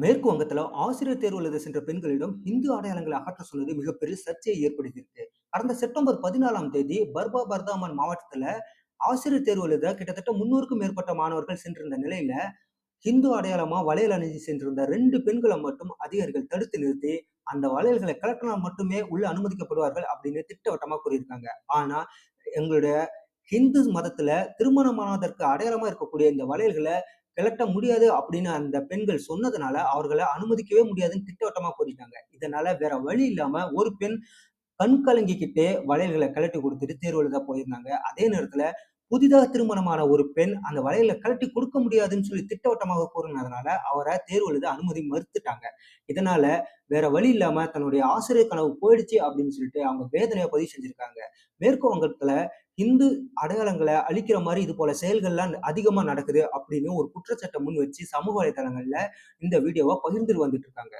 மேற்கு வங்கத்துல ஆசிரியர் தேர்வு எழுத சென்ற பெண்களிடம் இந்து அடையாளங்களை அகற்ற சொன்னது மிகப்பெரிய சர்ச்சையை ஏற்படுத்தியிருக்கு. கடந்த செப்டம்பர் 14ஆம் தேதி பர்பா பர்தாமன் மாவட்டத்துல ஆசிரியர் தேர்வு எழுத கிட்டத்தட்ட 300க்கும் மேற்பட்ட மாணவர்கள் சென்றிருந்த நிலையில, இந்து அடையாளமா வளையல் அணிஞ்சு சென்றிருந்த ரெண்டு பெண்களை மட்டும் அதிகாரிகள் தடுத்து நிறுத்தி, அந்த வளையல்களை கலெக்டரால் மட்டுமே உள்ள அனுமதிக்கப்படுவார்கள் அப்படின்னு திட்டவட்டமா கூறியிருக்காங்க. ஆனா, எங்களுடைய ஹிந்து மதத்துல திருமணமானதற்கு அடையாளமா இருக்கக்கூடிய இந்த வளையல்களை கழட்ட முடியாது அப்படின்னு அந்த பெண்கள் சொன்னதுனால, அவர்களை அனுமதிக்கவே முடியாதுன்னு திட்டவட்டமா கூறிட்டாங்க. இதனால வேற வழி இல்லாம ஒரு பெண் கண் கலங்கிக்கிட்டே வளையல்கள கழட்டி கொடுத்துட்டு தேர்வு எழுத போயிருந்தாங்க. அதே நேரத்துல புதிதாக திருமணமான ஒரு பெண் அந்த வளையல கழட்டி கொடுக்க முடியாதுன்னு சொல்லி திட்டவட்டமாக கூறினதுனால, அவரை தேர்வு எழுத அனுமதி மறுத்துட்டாங்க. இதனால வேற வழி இல்லாம தன்னுடைய ஆசிரியர் கனவு போயிடுச்சு அப்படின்னு சொல்லிட்டு அவங்க வேதனையை பதிவு செஞ்சிருக்காங்க. மேற்கு வங்கத்துல இந்து அடையாளங்களை அழிக்கிற மாதிரி இது போல செயல்கள்லாம் அதிகமா நடக்குது அப்படின்னு ஒரு குற்றச்சட்டம் முன் வச்சு சமூக வலைதளங்கள்ல இந்த வீடியோவை பகிர்ந்துட்டு வந்துட்டு இருக்காங்க.